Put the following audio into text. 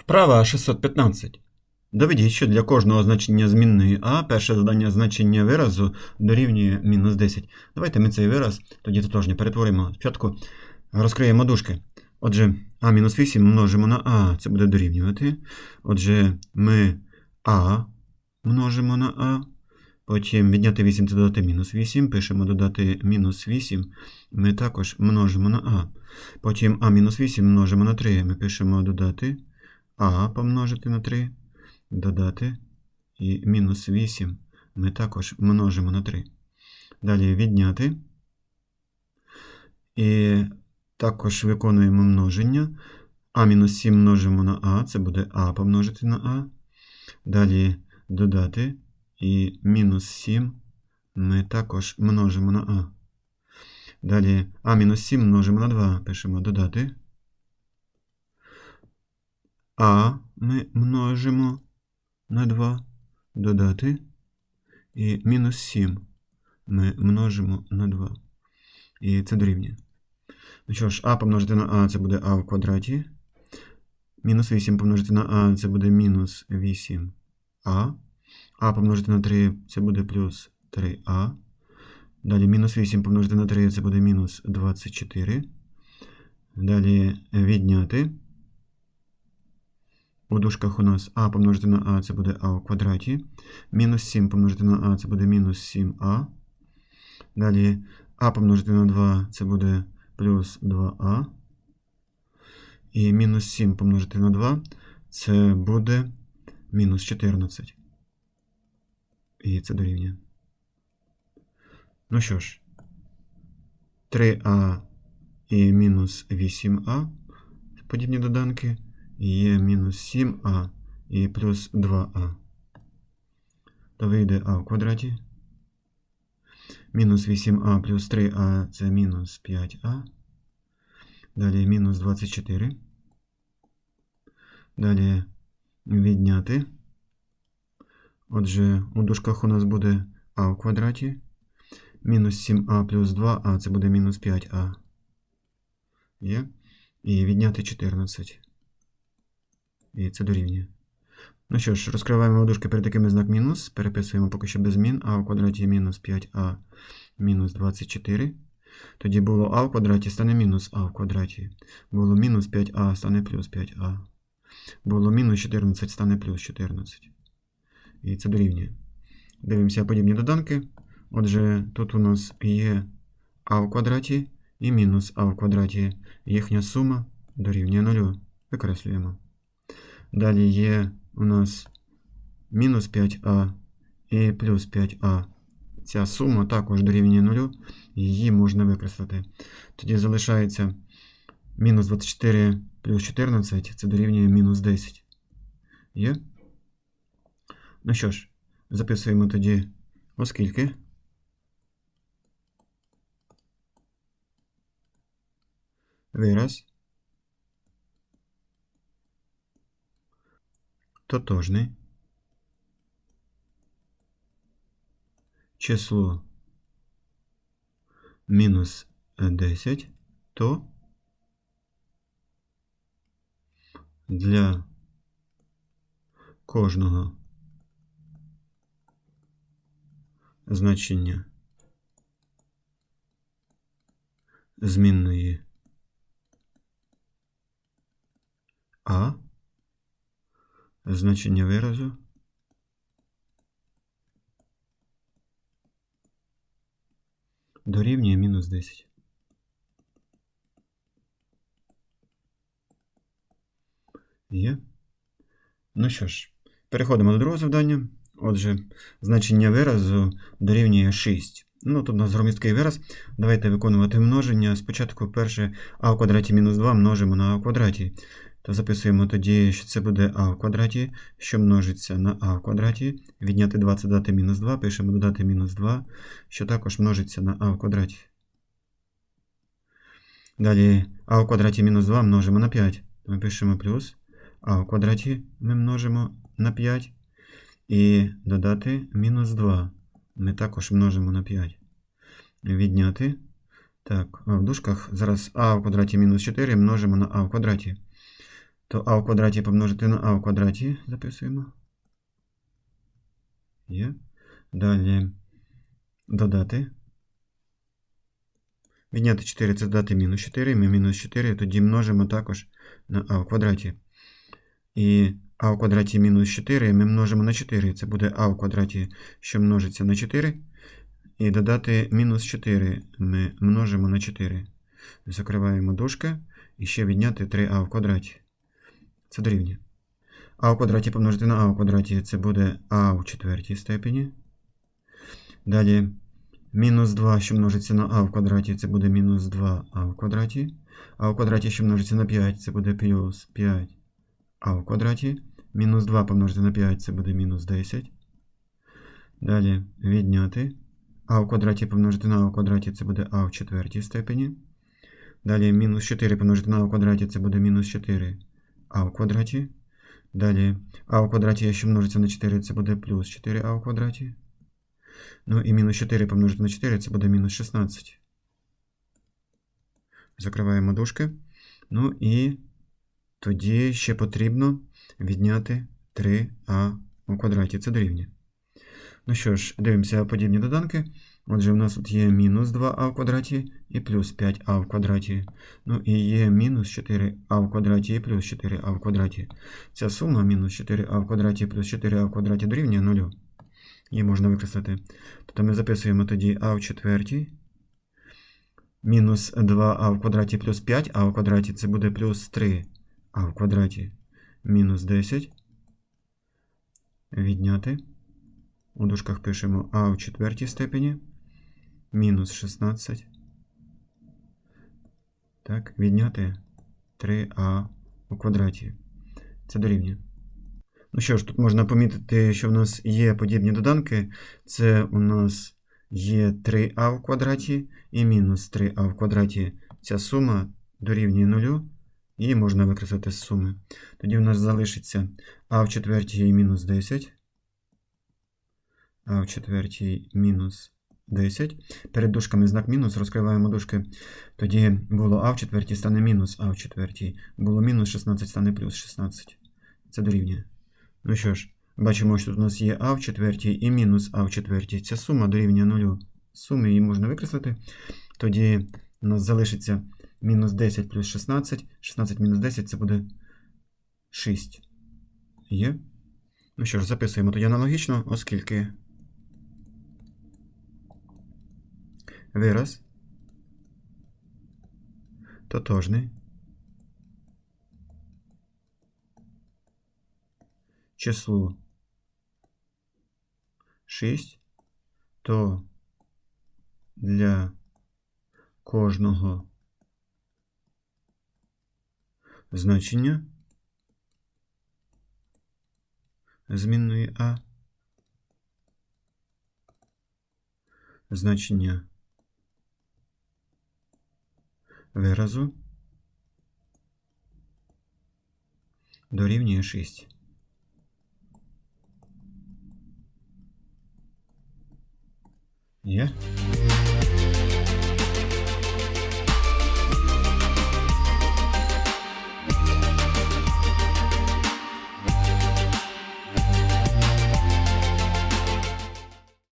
Вправа 615. Доведіть, що для кожного значення змінної а перше задання значення виразу дорівнює мінус 10. Давайте ми цей вираз тоді тотожні перетворимо. Спочатку розкриємо дужки. Отже, а мінус 8 множимо на а, це буде дорівнювати. Отже, ми а множимо на а. Потім відняти 8 це додати мінус 8. Пишемо додати мінус 8. Ми також множимо на а. Потім а мінус 8 множимо на 3. Ми пишемо додати а помножити на 3, додати і мінус 8 ми також множимо на 3. Далі відняти. І також виконуємо множення. А мінус 7 множимо на а, це буде а помножити на а. Далі додати і мінус 7 ми також множимо на а. Далі а мінус 7 множимо на 2, пишемо додати. А ми множимо на 2, додати. І мінус 7 ми множимо на 2. І це дорівнює. Ну що ж, а помножити на а це буде а в квадраті. Мінус 8 помножити на а це буде мінус 8а. А помножити на 3 це буде плюс 3а. Далі мінус 8 помножити на 3 це буде мінус 24. Далі відняти. У дужках у нас а помножити на а це буде а у квадраті. Мінус 7 помножити на а це буде мінус 7а. Далі а помножити на 2 це буде плюс 2а. І мінус 7 помножити на 2 це буде мінус 14. І це дорівнює. Ну що ж, 3а і мінус 8а подібні доданки є мінус 7а і плюс 2а. То вийде а в квадраті. Мінус 8а плюс 3а це мінус 5а. Далі мінус 24. Далі відняти. Отже, у дужках у нас буде а в квадраті. Мінус 7а плюс 2а це буде мінус 5а. Є. І відняти 14. І це дорівнює. Ну що ж, розкриваємо дужки перед такими знак мінус. Переписуємо поки що без змін. а в квадраті мінус 5а мінус 24. Тоді було а в квадраті стане мінус а в квадраті. Було мінус 5а стане плюс 5а. Було мінус 14 стане плюс 14. І це дорівнює. Дивимося подібні доданки. Отже, тут у нас є а в квадраті і мінус а в квадраті. Їхня сума дорівнює 0. Викреслюємо. Далі є у нас мінус 5а і плюс 5а. Ця сума також дорівнює 0. Її можна викреслити. Тоді залишається мінус 24 плюс 14, це дорівнює мінус 10. Є? Ну що ж, записуємо тоді, оскільки. Вираз. Тотожний. Число мінус 10, то для кожного значення змінної А значення виразу дорівнює мінус 10. Є. Ну що ж, переходимо до другого завдання. Отже, значення виразу дорівнює 6. Ну, тут у нас громісткий вираз. Давайте виконувати множення. Спочатку перше а в квадраті мінус 2 множимо на а в квадраті. То записуємо тоді, що це буде а в квадраті, що множиться на а в квадраті. Відняти 2 це дати мінус 2, пишемо додати мінус 2, що також множиться на а в квадраті. Далі а в квадраті мінус 2 множимо на 5. Ми пишемо плюс. А в квадраті ми множимо на 5. І додати мінус 2. Ми також множимо на 5. Відняти. Так, в дужках зараз а в квадраті мінус 4 множимо на а в квадраті. То а в квадраті помножити на а в квадраті записуємо. Є. Далі додати. Відняти 4 це додати мінус 4. Ми мінус 4 тоді множимо також на а в квадраті. І а в квадраті мінус 4 ми множимо на 4. Це буде а в квадраті, що множиться на 4. І додати мінус 4 ми множимо на 4. Закриваємо дужки. І ще відняти 3а в квадраті. Це дорівнює. А в квадраті помножити на а в квадраті це буде а в четвертій степені. Далі мінус 2, що множиться на а в квадраті, це буде мінус 2а в квадраті. А в квадраті, що множиться на 5, це буде плюс 5а в квадраті. Мінус 2 помножити на 5, це буде мінус 10. Далі відняти. А в квадраті помножити на а в квадраті, це буде а в четвертій степені. Далі мінус 4 помножити на а в квадраті, це буде мінус 4 а в квадраті. Далі а в квадраті, якщо множиться на 4, це буде плюс 4а в квадраті. Ну і мінус 4 помножити на 4, це буде мінус 16. Закриваємо дужки. Ну і тоді ще потрібно відняти 3а у квадраті. Це дорівнює. Ну що ж, дивимося подібні доданки. Отже, у нас тут є мінус 2а в квадраті і плюс 5а в квадраті. Ну і є мінус 4а в квадраті і плюс 4а в квадраті. Ця сума мінус 4а в квадраті плюс 4а в квадраті дорівнює 0. Її можна викреслити. Тобто ми записуємо тоді а в четвертій. Мінус 2а в квадраті плюс 5а в квадраті це буде плюс 3а в квадраті мінус 10. Відняти. У дужках пишемо а в четвертій степені. Мінус 16. Так, відняти 3а у квадраті. Це дорівнює. Ну що ж, тут можна помітити, що в нас є подібні доданки. Це у нас є 3а в квадраті і мінус 3а в квадраті. Ця сума дорівнює 0. Її можна викреслити з суми. Тоді у нас залишиться а в четвертій мінус 10. В четвертій мінус 10. Перед дужками знак мінус, розкриваємо дужки. Тоді було а в четвертій стане мінус а в четвертій. Було мінус 16 стане плюс 16. Це дорівнює. Ну що ж, бачимо, що тут у нас є а в четвертій і мінус а в четвертій. Ця сума дорівнює 0. Суми її можна викреслити. Тоді у нас залишиться мінус 10 плюс 16. 16 мінус 10 це буде 6. Є. Ну що ж, записуємо тоді аналогічно, оскільки вираз. Тотожний. Числу 6, то для кожного значення змінної А. Значення виразу дорівнює 6. Є?